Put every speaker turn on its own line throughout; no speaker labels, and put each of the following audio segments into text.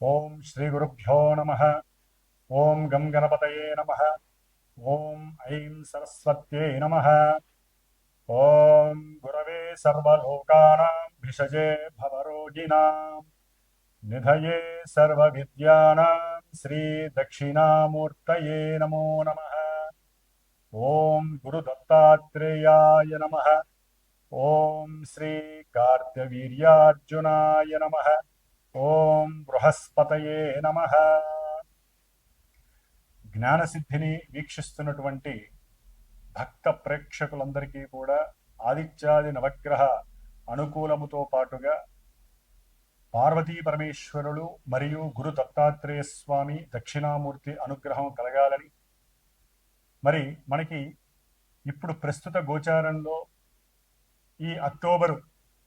ఓం శ్రీ గురుభ్యో నమ ఓం గం గణపతయే నమ ఓం ఐం సరస్వత్యై నమ ఓం గురవే సర్వలోకానాం భిషజే భవరోగిణాం నిధయే సర్వవిద్యానాం శ్రీ దక్షిణామూర్తయే నమో నమ ఓం గురుదత్తాత్రేయాయ నమ ఓం శ్రీ కార్తవీర్యార్జునాయ నమ ఓం బృహస్పతయే నమ. జ్ఞానసిద్ధిని వీక్షిస్తున్నటువంటి భక్త ప్రేక్షకులందరికీ కూడా ఆదిత్యాది నవగ్రహ అనుకూలముతో పాటుగా పార్వతీ పరమేశ్వరులు మరియు గురు దత్తాత్రేయ స్వామి దక్షిణామూర్తి అనుగ్రహం కలగాలని మరి మనకి ఇప్పుడు ప్రస్తుత గోచారంలో ఈ అక్టోబరు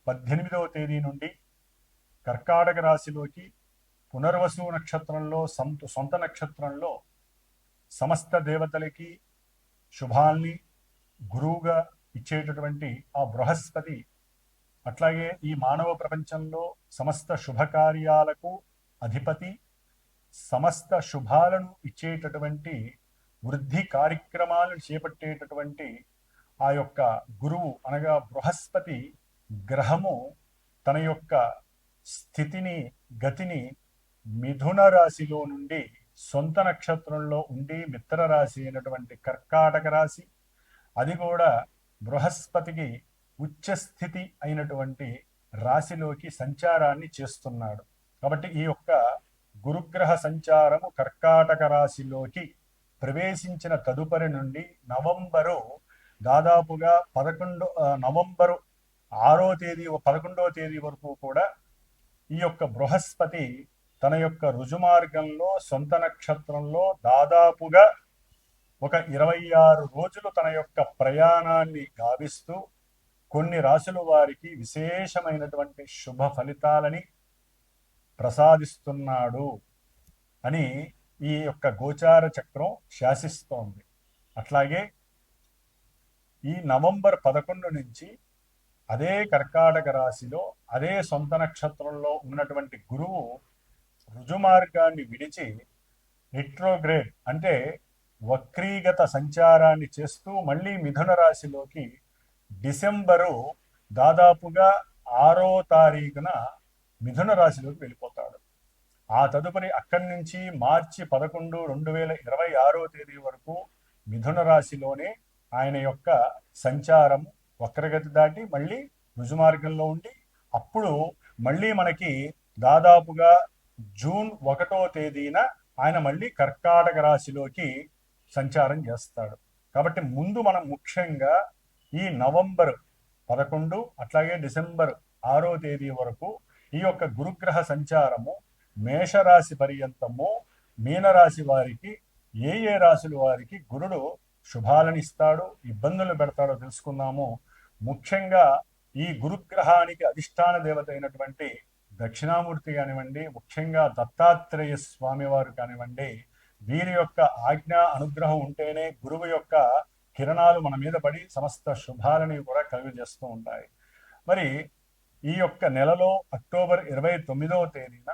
పద్దెనిమిదవ తేదీ నుండి కర్కాటక రాశిలోకి పునర్వసు నక్షత్రంలో సంత సొంత నక్షత్రంలో సమస్త దేవతలకి శుభాల్ని గురువుగా ఇచ్చేటటువంటి ఆ బృహస్పతి అట్లాగే ఈ మానవ ప్రపంచంలో సమస్త శుభకార్యాలకు అధిపతి సమస్త శుభాలను ఇచ్చేటటువంటి వృద్ధి కార్యక్రమాలను చేపట్టేటటువంటి ఆ యొక్క గురువు అనగా బృహస్పతి గ్రహము తన యొక్క స్థితిని గతిని మిథున రాశిలో నుండి సొంత నక్షత్రంలో ఉండి మిత్ర రాశి అయినటువంటి కర్కాటక రాశి అది కూడా బృహస్పతికి ఉచ్చ స్థితి అయినటువంటి రాశిలోకి సంచారాన్ని చేస్తున్నాడు. కాబట్టి ఈ యొక్క గురుగ్రహ సంచారము కర్కాటక రాశిలోకి ప్రవేశించిన తదుపరి నుండి నవంబరు దాదాపుగా పదకొండు నవంబరు ఆరో తేదీ పదకొండవ తేదీ వరకు కూడా ఈ యొక్క బృహస్పతి తన యొక్క రుజుమార్గంలో సొంత నక్షత్రంలో దాదాపుగా ఒక ఇరవై ఆరు రోజులు తన యొక్క ప్రయాణాన్ని గావిస్తూ కొన్ని రాశుల వారికి విశేషమైనటువంటి శుభ ఫలితాలని ప్రసాదిస్తున్నాడు అని ఈ యొక్క గోచార చక్రం శాసిస్తోంది. అట్లాగే ఈ నవంబర్ పదకొండు నుంచి అదే కర్కాటక రాశిలో అదే సొంత నక్షత్రంలో ఉన్నటువంటి గురువు రుజుమార్గాన్ని విడిచి రిట్రోగ్రేడ్ అంటే వక్రీగత సంచారాన్ని చేస్తూ మళ్ళీ మిథున రాశిలోకి డిసెంబరు దాదాపుగా ఆరో తారీఖున మిథున రాశిలోకి వెళ్ళిపోతాడు. ఆ తదుపరి అక్కడి నుంచి మార్చి పదకొండు రెండు వేల ఇరవై ఆరో తేదీ వరకు మిథున రాశిలోనే ఆయన యొక్క సంచారం వక్రగతి దాటి మళ్ళీ రుజుమార్గంలో ఉండి అప్పుడు మళ్ళీ మనకి దాదాపుగా జూన్ ఒకటో తేదీన ఆయన మళ్ళీ కర్కాటక రాశిలోకి సంచారం చేస్తాడు. కాబట్టి ముందు మనం ముఖ్యంగా ఈ నవంబర్ పదకొండు అట్లాగే డిసెంబర్ ఆరో తేదీ వరకు ఈ యొక్క గురుగ్రహ సంచారము మేషరాశి పర్యంతము మీనరాశి వారికి ఏ ఏ రాశుల వారికి గురుడు శుభాలను ఇస్తాడు ఇబ్బందులు పెడతాడో తెలుసుకుందాము. ముఖ్యంగా ఈ గురుగ్రహానికి అధిష్టాన దేవత అయినటువంటి దక్షిణామూర్తి కానివ్వండి ముఖ్యంగా దత్తాత్రేయ స్వామివారు కానివ్వండి వీరి యొక్క ఆజ్ఞ అనుగ్రహం ఉంటేనే గురువు యొక్క కిరణాలు మన మీద పడి సమస్త శుభాలని కూడా కలుగజేస్తూ ఉంటాయి. మరి ఈ యొక్క నెలలో అక్టోబర్ ఇరవై తొమ్మిదవ తేదీన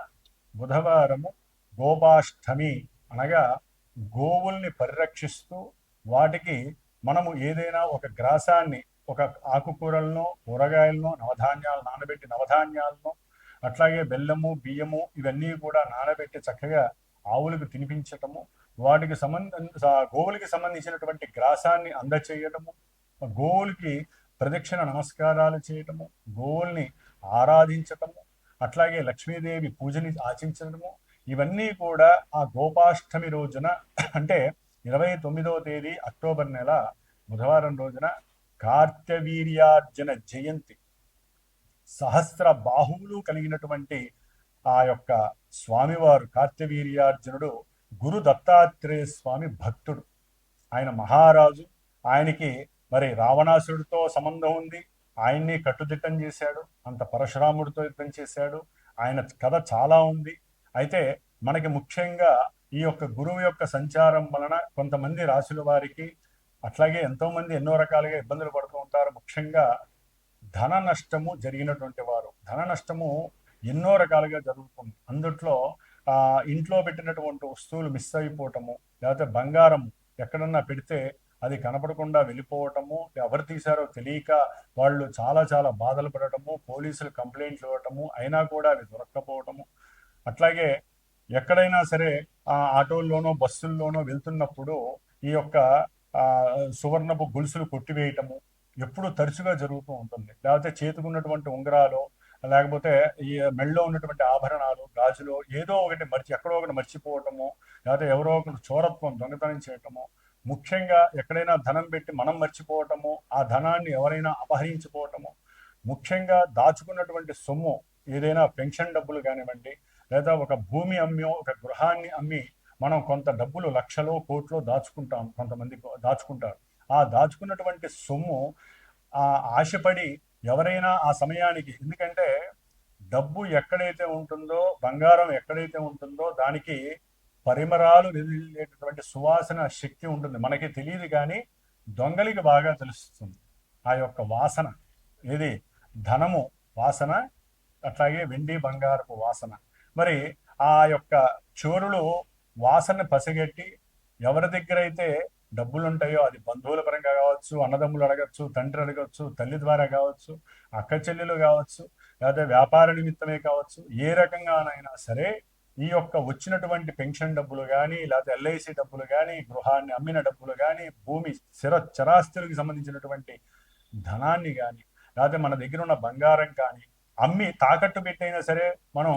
బుధవారము గోపాష్టమి అనగా గోవుల్ని పరిరక్షిస్తూ వాటికి మనము ఏదైనా ఒక గ్రాసాన్ని ఒక ఆకుకూరలను కూరగాయలను నవధాన్యాలు నానబెట్టి నవధాన్యాలను అట్లాగే బెల్లము బియ్యము ఇవన్నీ కూడా నానబెట్టి చక్కగా ఆవులకు తినిపించటము వాటికి సంబంధ గోవులకి సంబంధించినటువంటి గ్రాసాన్ని అందచేయటము గోవులకి ప్రదక్షిణ నమస్కారాలు చేయటము గోవుల్ని ఆరాధించటము అట్లాగే లక్ష్మీదేవి పూజని ఆచించడము ఇవన్నీ కూడా ఆ గోపాష్టమి రోజున అంటే ఇరవై తొమ్మిదవ తేదీ అక్టోబర్ నెల బుధవారం రోజున కార్తవీర్యార్జున జయంతి. సహస్ర బాహువులు కలిగినటువంటి ఆ యొక్క స్వామివారు కార్తవీర్యార్జునుడు గురు దత్తాత్రేయ స్వామి భక్తుడు. ఆయన మహారాజు. ఆయనకి మరి రావణాసుడితో సంబంధం ఉంది. ఆయన్ని కట్టుదిట్టం చేశాడు. అంత పరశురాముడితో యుద్ధం చేశాడు. ఆయన కథ చాలా ఉంది. అయితే మనకి ముఖ్యంగా ఈ యొక్క గురువు యొక్క సంచారం వలన కొంతమంది రాశుల వారికి అట్లాగే ఎంతో మంది ఎన్నో రకాలుగా ఇబ్బందులు పడుతూ ఉంటారు. ముఖ్యంగా ధన నష్టము జరిగినటువంటి వారు. ధన నష్టము ఎన్నో రకాలుగా జరుగుతుంది. అందుట్లో ఆ, ఇంట్లో పెట్టినటువంటి వస్తువులు మిస్ అయిపోవటము లేకపోతే బంగారం ఎక్కడన్నా పెడితే అది కనపడకుండా వెళ్ళిపోవటము ఎవరు తీశారో తెలియక వాళ్ళు చాలా చాలా బాధలు పడటము పోలీసులు కంప్లైంట్లు ఇవ్వటము అయినా కూడా అవి దొరక్కపోవటము. అట్లాగే ఎక్కడైనా సరే ఆ ఆటోల్లోనో బస్సుల్లోనో వెళ్తున్నప్పుడు ఈ యొక్క సువర్ణపు గొలుసులు కొట్టివేయటము ఎప్పుడు తరచుగా జరుగుతూ ఉంటుంది. లేకపోతే చేతుకున్నటువంటి ఉంగరాలు లేకపోతే ఈ మెళ్ళలో ఉన్నటువంటి ఆభరణాలు గాజులు ఏదో ఒకటి మర్చి ఎక్కడో ఒకటి మర్చిపోవటము లేకపోతే ఎవరో ఒకరు చోరత్వం దొంగతనం చేయటము ముఖ్యంగా ఎక్కడైనా ధనం పెట్టి మనం మర్చిపోవటము ఆ ధనాన్ని ఎవరైనా అపహరించుకోవటము ముఖ్యంగా దాచుకున్నటువంటి సొమ్ము ఏదైనా పెన్షన్ డబ్బులు కానివ్వండి లేదా ఒక భూమి అమ్మి ఒక గృహాన్ని అమ్మి మనం కొంత డబ్బులు లక్షలో కోట్లో దాచుకుంటాం కొంతమంది దాచుకుంటారు. ఆ దాచుకున్నటువంటి సొమ్ము ఆ ఆశపడి ఎవరైనా ఆ సమయానికి ఎందుకంటే డబ్బు ఎక్కడైతే ఉంటుందో బంగారం ఎక్కడైతే ఉంటుందో దానికి పరిమరాలు వెళ్ళేటటువంటి సువాసన శక్తి ఉంటుంది. మనకి తెలియదు కానీ దొంగలికి బాగా తెలుస్తుంది. ఆ యొక్క వాసన ఏది? ధనము వాసన అట్లాగే వెండి బంగారపు వాసన. మరి ఆ యొక్క చోరులు వాసన పసిగట్టి ఎవరి దగ్గర అయితే డబ్బులు ఉంటాయో అది బంధువుల పరంగా కావచ్చు అన్నదమ్ములు అడగచ్చు తండ్రి అడగచ్చు తల్లి ద్వారా కావచ్చు అక్క చెల్లెలు కావచ్చు లేదా వ్యాపార నిమిత్తమే కావచ్చు ఏ రకంగానైనా సరే ఈ యొక్క వచ్చినటువంటి పెన్షన్ డబ్బులు కానీ లేకపోతే ఎల్ఐసి డబ్బులు కానీ గృహాన్ని అమ్మిన డబ్బులు కానీ భూమి స్థిర చరాస్తులకు సంబంధించినటువంటి ధనాన్ని కానీ లేకపోతే మన దగ్గర ఉన్న బంగారం కానీ అమ్మి తాకట్టు పెట్టైనా సరే మనం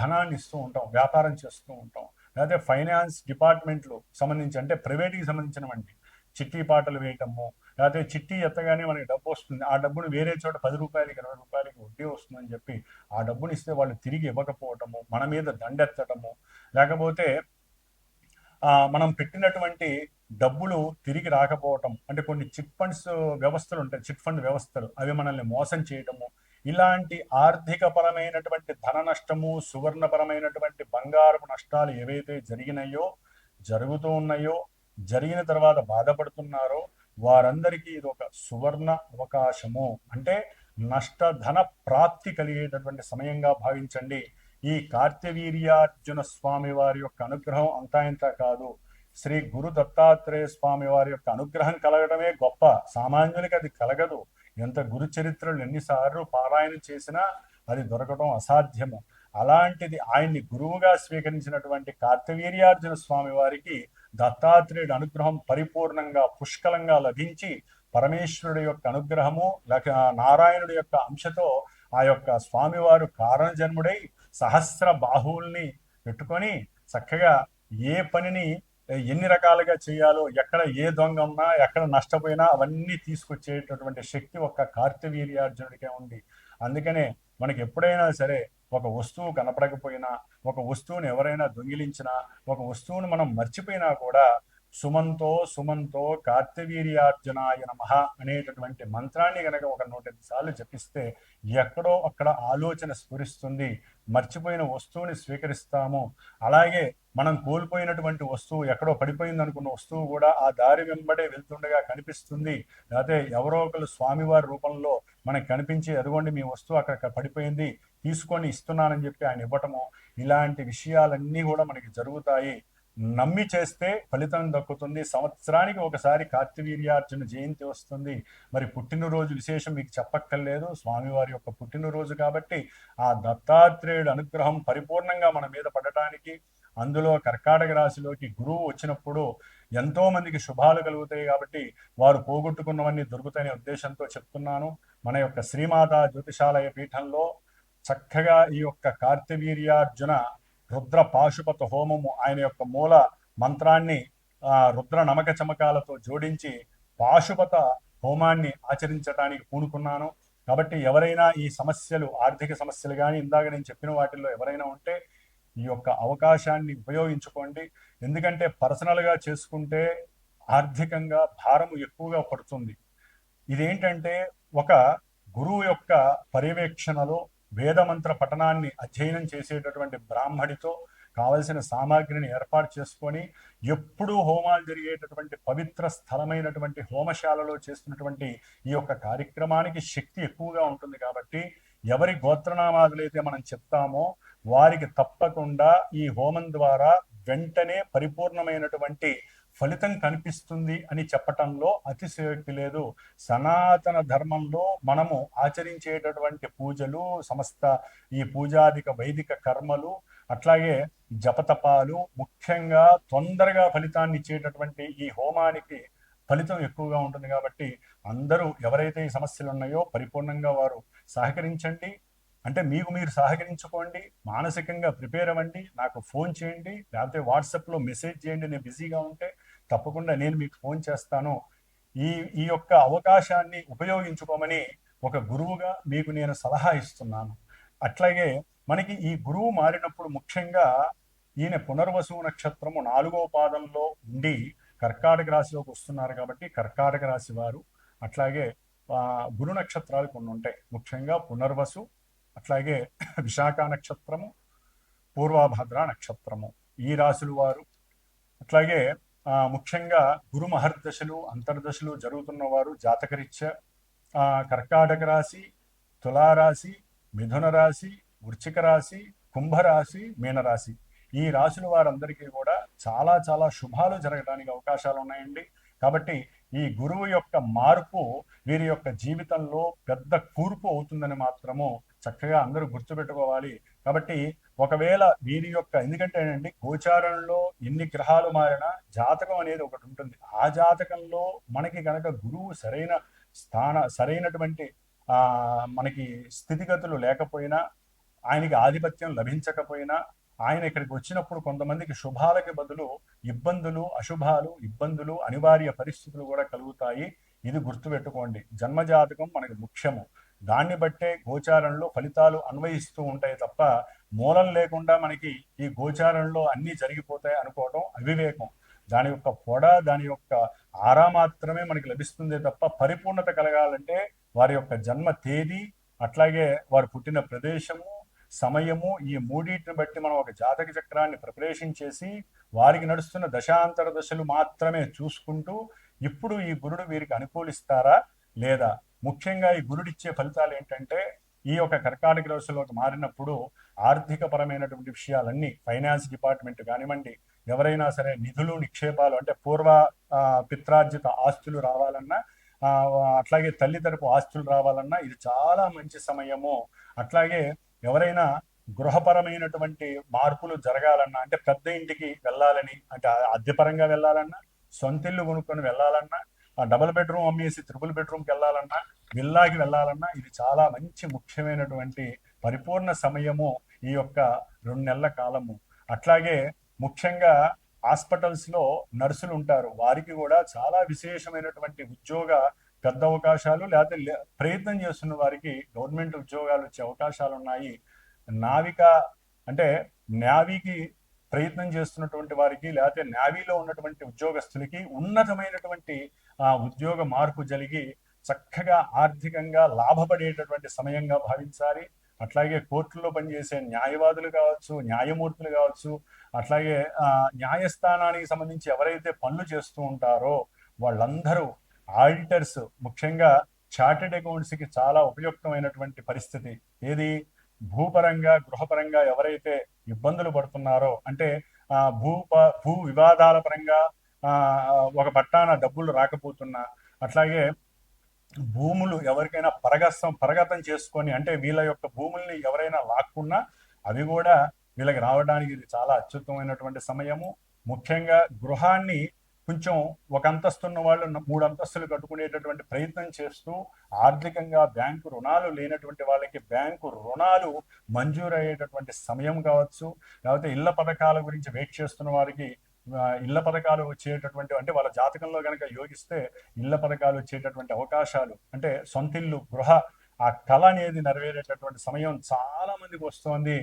ధనాన్ని ఇస్తూ ఉంటాం వ్యాపారం చేస్తూ ఉంటాం. లేకపోతే ఫైనాన్స్ డిపార్ట్మెంట్లు సంబంధించి అంటే ప్రైవేట్కి సంబంధించినవంటి చిట్టి పాటలు వేయటము లేకపోతే చిట్టి ఎత్తగానే మనకి డబ్బు వస్తుంది. ఆ డబ్బును వేరే చోట పది రూపాయలకి ఇరవై రూపాయలకి వడ్డీ వస్తుందని చెప్పి ఆ డబ్బుని ఇస్తే వాళ్ళు తిరిగి ఇవ్వకపోవటము మన మీద దండెత్తటము లేకపోతే మనం పెట్టినటువంటి డబ్బులు తిరిగి రాకపోవటం అంటే కొన్ని చిట్ ఫండ్స్ వ్యవస్థలు ఉంటాయి. చిట్ ఫండ్ వ్యవస్థలు అవి మనల్ని మోసం చేయటము ఇలాంటి ఆర్థిక పరమైనటువంటి ధన నష్టము సువర్ణపరమైనటువంటి బంగారపు నష్టాలు ఏవైతే జరిగినాయో జరుగుతూ ఉన్నాయో జరిగిన తర్వాత బాధపడుతున్నారో వారందరికీ ఇది ఒక సువర్ణ అవకాశము. అంటే నష్టధన ప్రాప్తి కలిగేటటువంటి సమయంగా భావించండి. ఈ కార్తవీర్యార్జున స్వామి వారి యొక్క అనుగ్రహం అంతా ఇంత కాదు. శ్రీ గురు దత్తాత్రేయ స్వామి వారి యొక్క అనుగ్రహం కలగడమే గొప్ప. సామాన్యునికి అది కలగదు. ఎంత గురు చరిత్రలు ఎన్నిసార్లు పారాయణ చేసినా అది దొరకడం అసాధ్యము. అలాంటిది ఆయన్ని గురువుగా స్వీకరించినటువంటి కార్తవీర్యార్జున స్వామి వారికి దత్తాత్రేయుడు అనుగ్రహం పరిపూర్ణంగా పుష్కలంగా లభించి పరమేశ్వరుడి యొక్క అనుగ్రహము లేక నారాయణుడి యొక్క అంశతో ఆ యొక్క స్వామివారు కారణజన్ముడై సహస్ర బాహువుల్ని పెట్టుకొని చక్కగా ఏ పనిని ఎన్ని రకాలుగా చేయాలో ఎక్కడ ఏ దొంగ ఉన్నా ఎక్కడ నష్టపోయినా అవన్నీ తీసుకొచ్చేటటువంటి శక్తి ఒక్క కార్తవీర్యార్జునుడికే ఉంది. అందుకనే మనకి ఎప్పుడైనా సరే ఒక వస్తువు కనపడకపోయినా ఒక వస్తువుని ఎవరైనా దొంగిలించినా ఒక వస్తువును మనం మర్చిపోయినా కూడా సుమంతో సుమంతో కార్తవీర్యార్జునాయ నమ అనేటటువంటి మంత్రాన్ని కనుక ఒక నూట సార్లు జపిస్తే ఎక్కడో అక్కడ ఆలోచన స్ఫురిస్తుంది. మర్చిపోయిన వస్తువుని స్వీకరిస్తాము. అలాగే మనం కోల్పోయినటువంటి వస్తువు ఎక్కడో పడిపోయింది అనుకున్న వస్తువు కూడా ఆ దారి వెంబడే వెళ్తుండగా కనిపిస్తుంది. లేకపోతే ఎవరో ఒకరు స్వామివారి రూపంలో మనకు కనిపించి అదిగోండి మీ వస్తువు అక్కడ పడిపోయింది తీసుకొని ఇస్తున్నానని చెప్పి ఆయన ఇవ్వటము ఇలాంటి విషయాలన్నీ కూడా మనకి జరుగుతాయి. నమ్మి చేస్తే ఫలితం దక్కుతుంది. సంవత్సరానికి ఒకసారి కార్తివీర్యార్జున జయంతి వస్తుంది. మరి పుట్టినరోజు విశేషం మీకు చెప్పక్కర్లేదు. స్వామివారి యొక్క పుట్టినరోజు కాబట్టి ఆ దత్తాత్రేయుడు అనుగ్రహం పరిపూర్ణంగా మన మీద పడటానికి అందులో కర్కాటక రాశిలోకి గురువు వచ్చినప్పుడు ఎంతో మందికి శుభాలు కలుగుతాయి కాబట్టి వారు పోగొట్టుకున్నవన్నీ దొరుకుతాయనే ఉద్దేశంతో చెప్తున్నాను. మన యొక్క శ్రీమాత జ్యోతిషాలయ పీఠంలో చక్కగా ఈ యొక్క కార్తవీర్యార్జున రుద్ర పాశుపత హోమము ఆయన యొక్క మూల మంత్రాన్ని రుద్ర నమక చమకాలతో జోడించి పాశుపత హోమాన్ని ఆచరించడానికి పూనుకున్నాను. కాబట్టి ఎవరైనా ఈ సమస్యలు ఆర్థిక సమస్యలు కానీ ఇందాక నేను చెప్పిన వాటిల్లో ఎవరైనా ఉంటే ఈ యొక్క అవకాశాన్ని ఉపయోగించుకోండి. ఎందుకంటే పర్సనల్గా చేసుకుంటే ఆర్థికంగా భారము ఎక్కువగా పడుతుంది. ఇదేంటంటే ఒక గురువు యొక్క పర్యవేక్షణలో వేదమంత్ర పఠనాన్ని అధ్యయనం చేసేటటువంటి బ్రాహ్మడితో కావలసిన సామాగ్రిని ఏర్పాటు చేసుకొని ఎప్పుడూ హోమాలు జరిగేటటువంటి పవిత్ర స్థలమైనటువంటి హోమశాలలో చేస్తున్నటువంటి ఈ యొక్క కార్యక్రమానికి శక్తి ఎక్కువగా ఉంటుంది కాబట్టి ఎవరి గోత్రనామాదులైతే మనం చెప్తామో వారికి తప్పకుండా ఈ హోమం ద్వారా వెంటనే పరిపూర్ణమైనటువంటి ఫలితం కనిపిస్తుంది అని చెప్పటంలో అతిశయోక్తి లేదు. సనాతన ధర్మంలో మనము ఆచరించేటటువంటి పూజలు సమస్త ఈ పూజాదిక వైదిక కర్మలు అట్లాగే జపతపాలు ముఖ్యంగా తొందరగా ఫలితాన్ని ఇచ్చేటటువంటి ఈ హోమానికి ఫలితం ఎక్కువగా ఉంటుంది కాబట్టి అందరూ ఎవరైతే ఈ సమస్యలు ఉన్నాయో పరిపూర్ణంగా వారు సహకరించండి. అంటే మీకు మీరు సహకరించుకోండి మానసికంగా ప్రిపేర్ అవ్వండి నాకు ఫోన్ చేయండి లేకపోతే వాట్సాప్లో మెసేజ్ చేయండి నేను బిజీగా ఉంటే తప్పకుండా నేను మీకు ఫోన్ చేస్తాను. ఈ ఈ యొక్క అవకాశాన్ని ఉపయోగించుకోమని ఒక గురువుగా మీకు నేను సలహా ఇస్తున్నాను. అట్లాగే మనకి ఈ గురువు మారినప్పుడు ముఖ్యంగా ఈయన పునర్వసు నక్షత్రము నాలుగో పాదంలో ఉండి కర్కాటక రాశిలోకి వస్తున్నారు కాబట్టి కర్కాటక రాశి వారు అట్లాగే గురు నక్షత్రాలు కొన్ని ఉంటాయి. ముఖ్యంగా పునర్వసు అట్లాగే విశాఖ నక్షత్రము పూర్వభద్ర నక్షత్రము ఈ రాశులు వారు. అట్లాగే ముఖ్యంగా గురు మహర్దశలు అంతర్దశలు జరుగుతున్న వారు జాతకరీత్యా కర్కాటక రాశి తులారాశి మిథున రాశి వృచ్చిక రాశి కుంభరాశి మీనరాశి ఈ రాశుల వారందరికీ కూడా చాలా చాలా శుభాలు జరగడానికి అవకాశాలు ఉన్నాయండి. కాబట్టి ఈ గురువు యొక్క మార్పు వీరి యొక్క జీవితంలో పెద్ద కూర్పు అవుతుందని మాత్రము చక్కగా అందరూ గుర్తుపెట్టుకోవాలి. కాబట్టి ఒకవేళ వీరి యొక్క ఎందుకంటే అండి గోచారంలో ఎన్ని గ్రహాలు మారినా జాతకం అనేది ఒకటి ఉంటుంది. ఆ జాతకంలో మనకి కనుక గురువు సరైన స్థాన సరైనటువంటి మనకి స్థితిగతులు లేకపోయినా ఆయనకి ఆధిపత్యం లభించకపోయినా ఆయన ఇక్కడికి వచ్చినప్పుడు కొంతమందికి శుభాలకి బదులు ఇబ్బందులు అశుభాలు ఇబ్బందులు అనివార్య పరిస్థితులు కూడా కలుగుతాయి. ఇది గుర్తుపెట్టుకోండి. జన్మజాతకం మనకి ముఖ్యము. దాన్ని బట్టే గోచారంలో ఫలితాలు అన్వయిస్తూ ఉంటాయి తప్ప మూలం లేకుండా మనకి ఈ గోచారంలో అన్నీ జరిగిపోతాయి అనుకోవడం అవివేకం. దాని యొక్క పొడ దాని యొక్క ఆరా మాత్రమే మనకి లభిస్తుంది తప్ప పరిపూర్ణత కలగాలంటే వారి యొక్క జన్మ తేదీ అట్లాగే వారు పుట్టిన ప్రదేశము సమయము ఈ మూడింటిని బట్టి మనం ఒక జాతక చక్రాన్ని ప్రిపరేషన్ చేసి వారికి నడుస్తున్న దశాంతర దశలు మాత్రమే చూసుకుంటూ ఇప్పుడు ఈ గురుడు వీరికి అనుకూలిస్తారా? లేదా ముఖ్యంగా ఈ గురుడిచ్చే ఫలితాలు ఏంటంటే ఈ యొక్క కర్కాటక రాశిలోకి మారినప్పుడు ఆర్థిక పరమైనటువంటి విషయాలన్నీ ఫైనాన్స్ డిపార్ట్మెంట్ కానివ్వండి ఎవరైనా సరే నిధులు నిక్షేపాలు అంటే పూర్వ పిత్రార్జిత ఆస్తులు రావాలన్నా అట్లాగే తల్లి తరపు ఆస్తులు రావాలన్నా ఇది చాలా మంచి సమయము. అట్లాగే ఎవరైనా గృహపరమైనటువంటి మార్పులు జరగాలన్నా అంటే పెద్ద ఇంటికి వెళ్ళాలని అంటే అద్దెపరంగా వెళ్ళాలన్నా సొంతిల్లు కొనుక్కొని వెళ్ళాలన్నా డబుల్ బెడ్రూమ్ అమ్మేసి త్రిపుల్ బెడ్రూమ్కి వెళ్ళాలన్నా విల్లాకి వెళ్ళాలన్నా ఇది చాలా మంచి ముఖ్యమైనటువంటి పరిపూర్ణ సమయము ఈ యొక్క రెండు నెలల కాలము. అట్లాగే ముఖ్యంగా హాస్పిటల్స్లో నర్సులు ఉంటారు. వారికి కూడా చాలా విశేషమైనటువంటి ఉద్యోగ పెద్ద అవకాశాలు లేకపోతే ప్రయత్నం చేస్తున్న వారికి గవర్నమెంట్ ఉద్యోగాలు వచ్చే అవకాశాలు ఉన్నాయి నావిక అంటే నావీకి ప్రయత్నం చేస్తున్నటువంటి వారికి లేకపోతే నావీలో ఉన్నటువంటి ఉద్యోగస్తులకి ఉన్నతమైనటువంటి ఆ ఉద్యోగ మార్పు జరిగి చక్కగా ఆర్థికంగా లాభపడేటటువంటి సమయంగా భావించాలి. అట్లాగే కోర్టుల్లో పనిచేసే న్యాయవాదులు కావచ్చు న్యాయమూర్తులు కావచ్చు అట్లాగే న్యాయస్థానానికి సంబంధించి ఎవరైతే పనులు చేస్తూ ఉంటారో వాళ్ళందరూ ఆడిటర్స్ ముఖ్యంగా చార్టెడ్ అకౌంట్స్కి చాలా ఉపయుక్తమైనటువంటి పరిస్థితి. ఏది? భూపరంగా గృహపరంగా ఎవరైతే ఇబ్బందులు పడుతున్నారో అంటే భూ భూ వివాదాల పరంగా ఒక పట్టాన డబ్బులు రాకపోతున్నా అట్లాగే భూములు ఎవరికైనా పరగస్తం పరగతం చేసుకొని అంటే వీళ్ళ యొక్క భూముల్ని ఎవరైనా లాక్కున్నా అవి కూడా వీళ్ళకి రావడానికి ఇది చాలా అత్యుత్తమైనటువంటి సమయము. ముఖ్యంగా గృహాన్ని కొంచెం ఒక అంతస్తున్న వాళ్ళు మూడు అంతస్తులు కట్టుకునేటటువంటి ప్రయత్నం చేస్తూ ఆర్థికంగా బ్యాంకు రుణాలు లేనటువంటి వాళ్ళకి బ్యాంకు రుణాలు మంజూరు అయ్యేటటువంటి సమయం కావచ్చు. లేకపోతే ఇళ్ళ పథకాల గురించి వెయిట్ చేస్తున్న వారికి ఇళ్ళ పథకాలు వచ్చేటటువంటి అంటే వాళ్ళ జాతకంలో కనుక యోగిస్తే ఇళ్ళ పథకాలు వచ్చేటటువంటి అవకాశాలు అంటే సొంతిల్లు గృహ ఆ కళ అనేది నెరవేరేటటువంటి సమయం చాలా మందికి వస్తోంది.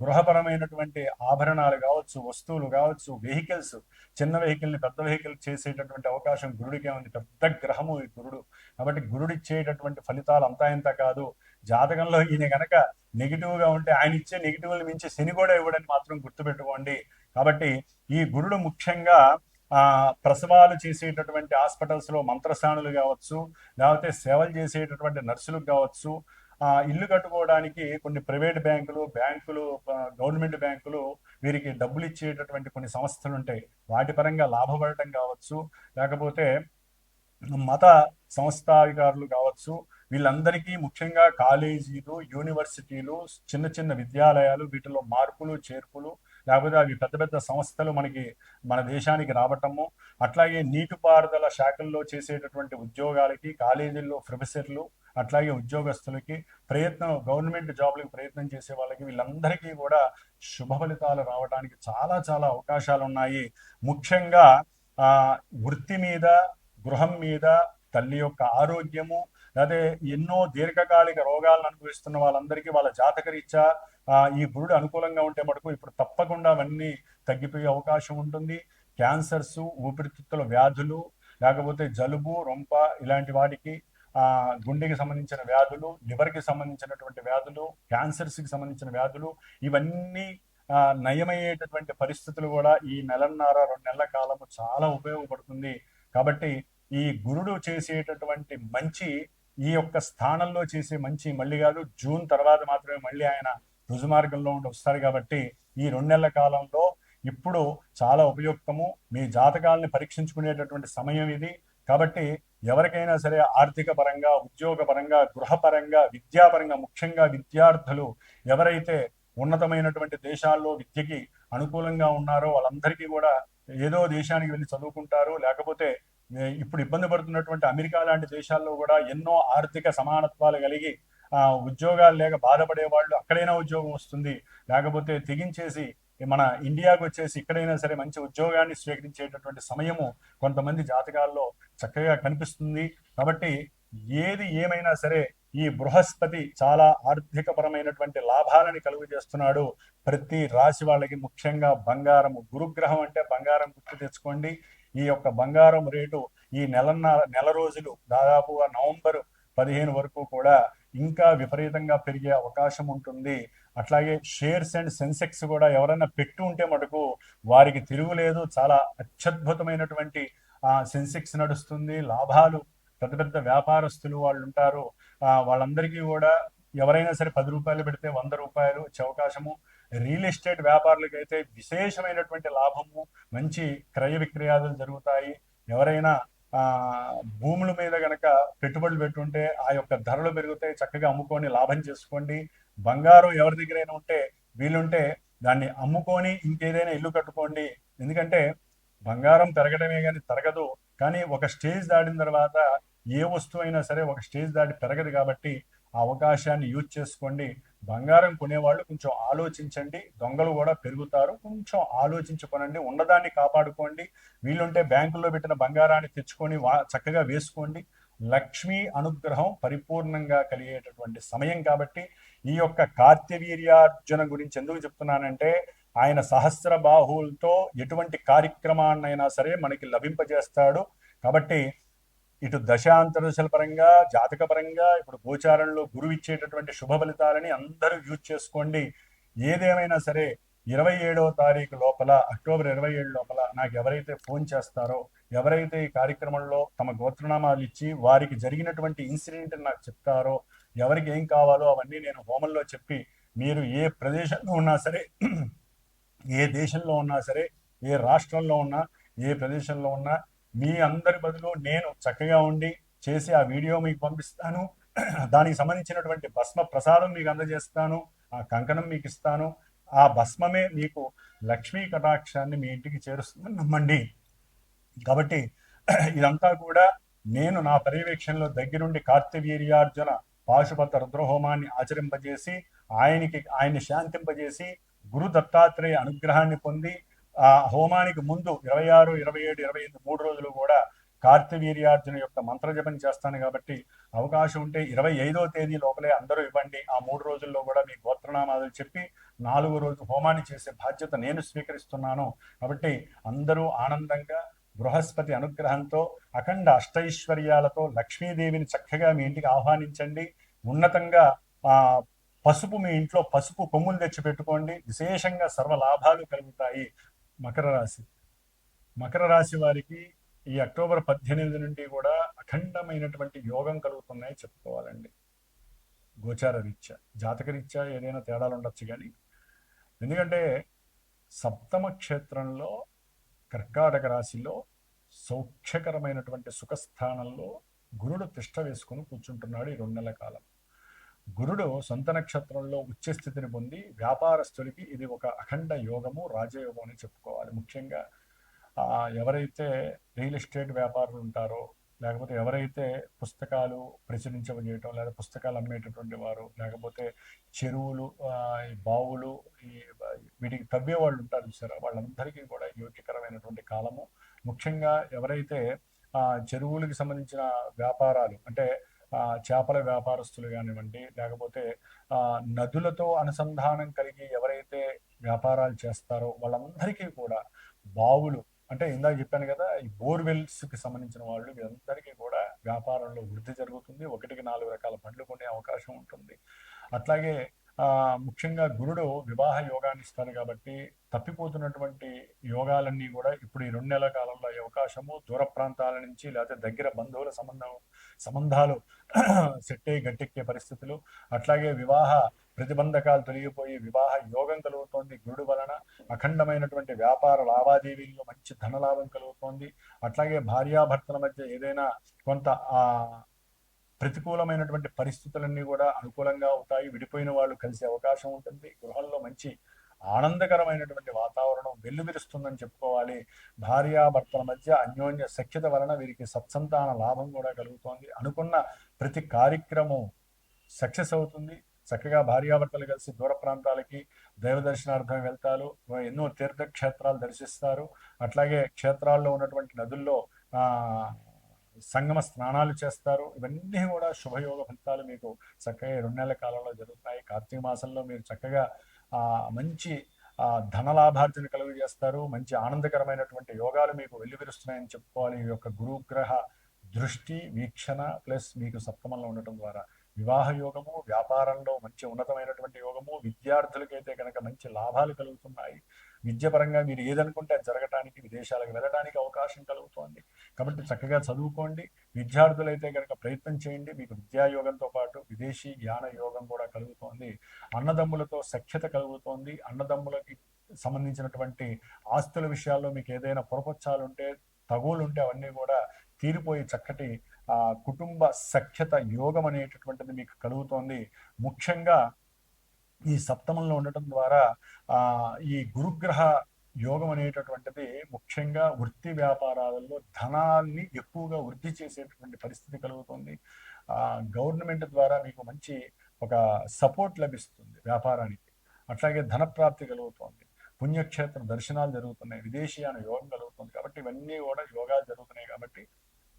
గృహపరమైనటువంటి ఆభరణాలు కావచ్చు వస్తువులు కావచ్చు వెహికల్స్ చిన్న వెహికల్ని పెద్ద వెహికల్ చేసేటటువంటి అవకాశం గురుడికే ఉంది. పెద్ద గ్రహము ఈ గురుడు. కాబట్టి గురుడు ఇచ్చేటటువంటి ఫలితాలు అంతా ఇంత కాదు. జాతకంలో ఈయన కనుక నెగిటివ్గా ఉంటే ఆయన ఇచ్చే నెగిటివ్ని మించి శని కూడా ఇవ్వడని మాత్రం గుర్తుపెట్టుకోండి. కాబట్టి ఈ గురుడు ముఖ్యంగా ఆ ప్రసవాలు చేసేటటువంటి హాస్పిటల్స్లో మంత్రస్థానులు కావచ్చు లేకపోతే సేవలు చేసేటటువంటి నర్సులు కావచ్చు ఆ, ఇల్లు కట్టుకోవడానికి కొన్ని ప్రైవేట్ బ్యాంకులు బ్యాంకులు గవర్నమెంట్ బ్యాంకులు వీరికి డబ్బులు ఇచ్చేటటువంటి కొన్ని సంస్థలు ఉంటాయి. వాటి పరంగా లాభపడటం కావచ్చు లేకపోతే మత సంస్థాధికారులు కావచ్చు వీళ్ళందరికీ ముఖ్యంగా కాలేజీలు యూనివర్సిటీలు చిన్న చిన్న విద్యాలయాలు వీటిలో మార్పులు చేర్పులు లేకపోతే అవి పెద్ద పెద్ద సంస్థలు మనకి మన దేశానికి రావటము అట్లాగే నీటిపారుదల శాఖల్లో చేసేటటువంటి ఉద్యోగాలకి కాలేజీల్లో ప్రొఫెసర్లు అట్లాగే ఉద్యోగస్తులకి ప్రయత్నం గవర్నమెంట్ జాబ్లకు ప్రయత్నం చేసే వాళ్ళకి వీళ్ళందరికీ కూడా శుభ ఫలితాలు రావడానికి చాలా చాలా అవకాశాలు ఉన్నాయి ముఖ్యంగా వృత్తి మీద గృహం మీద తల్లి యొక్క ఆరోగ్యము అదే ఎన్నో దీర్ఘకాలిక రోగాలను అనుభవిస్తున్న వాళ్ళందరికీ వాళ్ళ జాతకరీత్యా ఆ, ఈ గురుడు అనుకూలంగా ఉంటే మటుకు ఇప్పుడు తప్పకుండా అవన్నీ తగ్గిపోయే అవకాశం ఉంటుంది. క్యాన్సర్స్ ఊపిరితిత్తుల వ్యాధులు లేకపోతే జలుబు రొంప ఇలాంటి వాటికి ఆ గుండెకి సంబంధించిన వ్యాధులు లివర్కి సంబంధించినటువంటి వ్యాధులు క్యాన్సర్స్కి సంబంధించిన వ్యాధులు ఇవన్నీ ఆ, నయమయ్యేటటువంటి పరిస్థితులు కూడా ఈ నెలన్నర రెండు నెలల కాలము చాలా ఉపయోగపడుతుంది. కాబట్టి ఈ గురుడు చేసేటటువంటి మంచి ఈ యొక్క స్థానంలో చేసే మంచి మళ్ళీ కాదు జూన్ తర్వాత మాత్రమే మళ్ళీ ఆయన రుజుమార్గంలో ఉండి వస్తారు కాబట్టి ఈ రెండు నెలల కాలంలో ఇప్పుడు చాలా ఉపయుక్తము. మీ జాతకాలని పరీక్షించుకునేటటువంటి సమయం ఇది. కాబట్టి ఎవరికైనా సరే ఆర్థిక పరంగా ఉద్యోగ పరంగా గృహపరంగా విద్యాపరంగా ముఖ్యంగా విద్యార్థులు ఎవరైతే ఉన్నతమైనటువంటి దేశాల్లో విద్యకి అనుకూలంగా ఉన్నారో వాళ్ళందరికీ కూడా ఏదో దేశానికి వెళ్ళి చదువుకుంటారు. లేకపోతే ఇప్పుడు ఇబ్బంది పడుతున్నటువంటి అమెరికా లాంటి దేశాల్లో కూడా ఎన్నో ఆర్థిక సమానత్వాలు కలిగి ఉద్యోగాలు లేక బాధపడే వాళ్ళు అక్కడైనా ఉద్యోగం వస్తుంది. లేకపోతే తెగించేసి మన ఇండియాకు వచ్చేసి ఇక్కడైనా సరే మంచి ఉద్యోగాన్ని స్వీకరించేటటువంటి సమయము కొంతమంది జాతకాల్లో చక్కగా కనిపిస్తుంది. కాబట్టి ఏది ఏమైనా సరే ఈ బృహస్పతి చాలా ఆర్థికపరమైనటువంటి లాభాలని కలుగు చేస్తున్నాడు. ప్రతి రాశి వాళ్ళకి ముఖ్యంగా బంగారము గురుగ్రహం అంటే బంగారం గుర్తు తెచ్చుకోండి. ఈ యొక్క బంగారం రేటు ఈ నెలన్నర నెల రోజులు దాదాపుగా నవంబర్ పదిహేను వరకు కూడా ఇంకా విపరీతంగా పెరిగే అవకాశం ఉంటుంది. అట్లాగే షేర్స్ అండ్ సెన్సెక్స్ కూడా ఎవరైనా పెట్టి ఉంటే మటుకు వారికి తిరుగులేదు చాలా అత్యద్భుతమైనటువంటి సెన్సెక్స్ నడుస్తుంది. లాభాలు పెద్ద పెద్ద వ్యాపారస్తులు వాళ్ళు ఉంటారు. వాళ్ళందరికీ కూడా ఎవరైనా సరే పది రూపాయలు పెడితే వంద రూపాయలు వచ్చే అవకాశము రియల్ ఎస్టేట్ వ్యాపారులకు అయితే విశేషమైనటువంటి లాభము మంచి క్రయ విక్రయాలు జరుగుతాయి. ఎవరైనా భూముల మీద గనక పెట్టుబడులు పెట్టుంటే ఆ యొక్క ధరలు పెరుగుతాయి చక్కగా అమ్ముకొని లాభం చేసుకోండి. బంగారం ఎవరి దగ్గరైనా ఉంటే వీలుంటే దాన్ని అమ్ముకొని ఇంకేదైనా ఇల్లు కట్టుకోండి. ఎందుకంటే బంగారం పెరగడమే కానీ తరగదు కానీ ఒక స్టేజ్ దాటిన తర్వాత ఏ వస్తువు అయినా సరే ఒక స్టేజ్ దాటి పెరగదు కాబట్టి ఆ అవకాశాన్ని యూజ్ చేసుకోండి. బంగారం కొనేవాళ్ళు కొంచెం ఆలోచించండి. దొంగలు కూడా పెరుగుతారు. కొంచెం ఆలోచించుకోనండి. ఉన్నదాన్ని కాపాడుకోండి. వీలుంటే బ్యాంకుల్లో పెట్టిన బంగారాన్ని తెచ్చుకొని వా చక్కగా వేసుకోండి. లక్ష్మీ అనుగ్రహం పరిపూర్ణంగా కలిగేటటువంటి సమయం కాబట్టి ఈ యొక్క కార్తవీర్యార్జున గురించి ఎందుకు చెప్తున్నానంటే ఆయన సహస్ర బాహువులతో ఎటువంటి కార్యక్రమాన్నైనా సరే మనకి లభింపజేస్తాడు. కాబట్టి ఇటు దశాంతరదశల పరంగా జాతక పరంగా ఇప్పుడు గోచారంలో గురువు ఇచ్చేటటువంటి శుభ ఫలితాలని అందరూ యూజ్ చేసుకోండి. ఏదేమైనా సరే ఇరవై ఏడవ తారీఖు లోపల అక్టోబర్ ఇరవై ఏడు లోపల నాకు ఎవరైతే ఫోన్ చేస్తారో ఎవరైతే ఈ కార్యక్రమంలో తమ గోత్రనామాలు ఇచ్చి వారికి జరిగినటువంటి ఇన్సిడెంట్ నాకు చెప్తారో ఎవరికి ఏం కావాలో అవన్నీ నేను హోమంలో చెప్పి మీరు ఏ ప్రదేశంలో ఉన్నా సరే ఏ దేశంలో ఉన్నా సరే ఏ రాష్ట్రంలో ఉన్నా ఏ ప్రదేశంలో ఉన్నా మీ అందరి బదులు నేను చక్కగా ఉండి చేసి ఆ వీడియో మీకు పంపిస్తాను. దానికి సంబంధించినటువంటి భస్మ ప్రసాదం మీకు అందజేస్తాను. ఆ కంకణం మీకు ఇస్తాను. ఆ భస్మమే మీకు లక్ష్మీ కటాక్షాన్ని మీ ఇంటికి చేరుస్తుందని నమ్మండి. కాబట్టి ఇదంతా కూడా నేను నా పర్యవేక్షణలో దగ్గరుండి కార్తవీర్యార్జున పాశుపత రుద్రహోమాన్ని ఆచరింపజేసి ఆయనకి ఆయన్ని శాంతింపజేసి గురు దత్తాత్రేయ అనుగ్రహాన్ని పొంది ఆ హోమానికి ముందు ఇరవై ఆరు ఇరవై ఏడు ఇరవై ఎనిమిది మూడు రోజులు కూడా కార్తవీర్యార్జున యొక్క మంత్రజపం చేస్తాను కాబట్టి అవకాశం ఉంటే ఇరవై ఐదో తేదీ లోపలే అందరూ ఇవ్వండి. ఆ మూడు రోజుల్లో కూడా మీ గోత్రనామాలు చెప్పి నాలుగో రోజు హోమాన్ని చేసే బాధ్యత నేను స్వీకరిస్తున్నాను. కాబట్టి అందరూ ఆనందంగా బృహస్పతి అనుగ్రహంతో అఖండ అష్టైశ్వర్యాలతో లక్ష్మీదేవిని చక్కగా మీ ఇంటికి ఆహ్వానించండి. ఉన్నతంగా ఆ పసుపు మీ ఇంట్లో పసుపు కొమ్ములు తెచ్చి పెట్టుకోండి విశేషంగా సర్వ లాభాలు కలుగుతాయి. మకర రాశి. మకర రాశి వారికి ఈ అక్టోబర్ పద్దెనిమిది నుండి కూడా అఖండమైనటువంటి యోగం కలుగుతున్నాయి చెప్పుకోవాలండి. గోచార రీత్యా జాతక రీత్యా ఏదైనా తేడాలు ఉండొచ్చు కానీ ఎందుకంటే సప్తమ క్షేత్రంలో కర్కాటక రాశిలో సౌఖ్యకరమైనటువంటి సుఖస్థానంలో గురుడు తిష్ట వేసుకుని కూర్చుంటున్నాడు ఈ రెండు నెలల కాలం. గురుడు సొంత నక్షత్రంలో ఉచ్చస్థితిని పొంది వ్యాపారస్తులకి ఇది ఒక అఖండ యోగము రాజయోగం అని చెప్పుకోవాలి. ముఖ్యంగా ఎవరైతే రియల్ ఎస్టేట్ వ్యాపారులు ఉంటారో లేకపోతే ఎవరైతే పుస్తకాలు ప్రచురించబడేయటం లేదా పుస్తకాలు అమ్మేటటువంటి వారు లేకపోతే చెరువులు ఈ బావులు ఈ వీటికి తవ్వే వాళ్ళు ఉంటారు చూసారా? వాళ్ళందరికీ కూడా యోగ్యకరమైనటువంటి కాలము. ముఖ్యంగా ఎవరైతే చెరువులకు సంబంధించిన వ్యాపారాలు అంటే చేపల వ్యాపారస్తులు కానివ్వండి లేకపోతే నదులతో అనుసంధానం కలిగి ఎవరైతే వ్యాపారాలు చేస్తారో వాళ్ళందరికీ కూడా బావులు అంటే ఇందాక చెప్పాను కదా ఈ బోర్వెల్స్కి సంబంధించిన వాళ్ళు వీరందరికీ కూడా వ్యాపారంలో వృద్ధి జరుగుతుంది. ఒకటికి నాలుగు రకాల పండ్లు కొనే అవకాశం ఉంటుంది. అట్లాగే ముఖ్యంగా గురుడు వివాహ యోగాన్ని ఇస్తాడు కాబట్టి తప్పిపోతున్నటువంటి యోగాలన్నీ కూడా ఇప్పుడు ఈ రెండు నెలల కాలంలో అవకాశము. దూర ప్రాంతాల నుంచి లేకపోతే దగ్గర బంధువుల సంబంధం సంబంధాలు సెట్ అయ్యి గట్టెక్కే పరిస్థితులు. అట్లాగే వివాహ ప్రతిబంధకాలు తొలగిపోయి వివాహ యోగం కలుగుతోంది గురుడు వలన. అఖండమైనటువంటి వ్యాపార లావాదేవీల్లో మంచి ధనలాభం కలుగుతోంది. అట్లాగే భార్యాభర్తల మధ్య ఏదైనా కొంత ఆ ప్రతికూలమైనటువంటి పరిస్థితులన్నీ కూడా అనుకూలంగా అవుతాయి. విడిపోయిన వాళ్ళు కలిసే అవకాశం ఉంటుంది. గృహంలో మంచి ఆనందకరమైనటువంటి వాతావరణం వెల్లువిరుస్తుందని చెప్పుకోవాలి. భార్యాభర్తల మధ్య అన్యోన్య సఖ్యత వలన వీరికి సత్సంతాన లాభం కూడా కలుగుతోంది. అనుకున్న ప్రతి కార్యక్రమం సక్సెస్ అవుతుంది. చక్కగా భార్యాభర్తలు కలిసి దూర ప్రాంతాలకి దైవ దర్శనార్థం వెళ్తారు. ఎన్నో తీర్థక్షేత్రాలు దర్శిస్తారు. అట్లాగే క్షేత్రాల్లో ఉన్నటువంటి నదుల్లో సంగమ స్నానాలు చేస్తారు. ఇవన్నీ కూడా శుభయోగ ఫలితాలు మీకు చక్కగా రెండు నెలల కాలంలో జరుగుతాయి కార్తీక మాసంలో మీరు చక్కగా మంచి ధనలాభార్జన కలుగు చేస్తారు మంచి ఆనందకరమైనటువంటి యోగాలు మీకు వెల్లివిరుస్తున్నాయని చెప్పుకోవాలి. ఈ యొక్క గురుగ్రహ దృష్టి వీక్షణ ప్లస్ మీకు సప్తమంలో ఉండటం ద్వారా వివాహ యోగము వ్యాపారంలో మంచి ఉన్నతమైనటువంటి యోగము విద్యార్థులకైతే కనుక మంచి లాభాలు కలుగుతున్నాయి. విద్యపరంగా మీరు ఏదనుకుంటే అది జరగటానికి విదేశాలకు వెళ్ళడానికి అవకాశం కలుగుతోంది. కాబట్టి చక్కగా చదువుకోండి. విద్యార్థులైతే కనుక ప్రయత్నం చేయండి. మీకు విద్యాయోగంతో పాటు విదేశీ జ్ఞాన యోగం కూడా కలుగుతోంది. అన్నదమ్ములతో సఖ్యత కలుగుతోంది. అన్నదమ్ములకి సంబంధించినటువంటి ఆస్తుల విషయాల్లో మీకు ఏదైనా పొరపచ్చాలు ఉంటే అవన్నీ కూడా తీరిపోయి చక్కటి ఆ కుటుంబ సఖ్యత యోగం అనేటటువంటిది మీకు కలుగుతోంది. ముఖ్యంగా ఈ సప్తమంలో ఉండటం ద్వారా ఈ గురుగ్రహ యోగం అనేటటువంటిది ముఖ్యంగా వృత్తి వ్యాపారాలలో ధనాన్ని ఎక్కువగా వృద్ధి చేసేటటువంటి పరిస్థితి కలుగుతుంది. గవర్నమెంట్ ద్వారా మీకు మంచి ఒక సపోర్ట్ లభిస్తుంది వ్యాపారానికి. అట్లాగే ధనప్రాప్తి కలుగుతుంది. పుణ్యక్షేత్ర దర్శనాలు జరుగుతున్నాయి. విదేశీయాన యోగం కలుగుతుంది కాబట్టి ఇవన్నీ కూడా యోగాలు జరుగుతున్నాయి కాబట్టి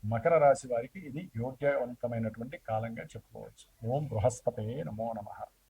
మకర రాశి వారికి ఇది యోగ్యవంతమైనటువంటి కాలంగా చెప్పుకోవచ్చు. ఓం బృహస్పతే నమో నమ.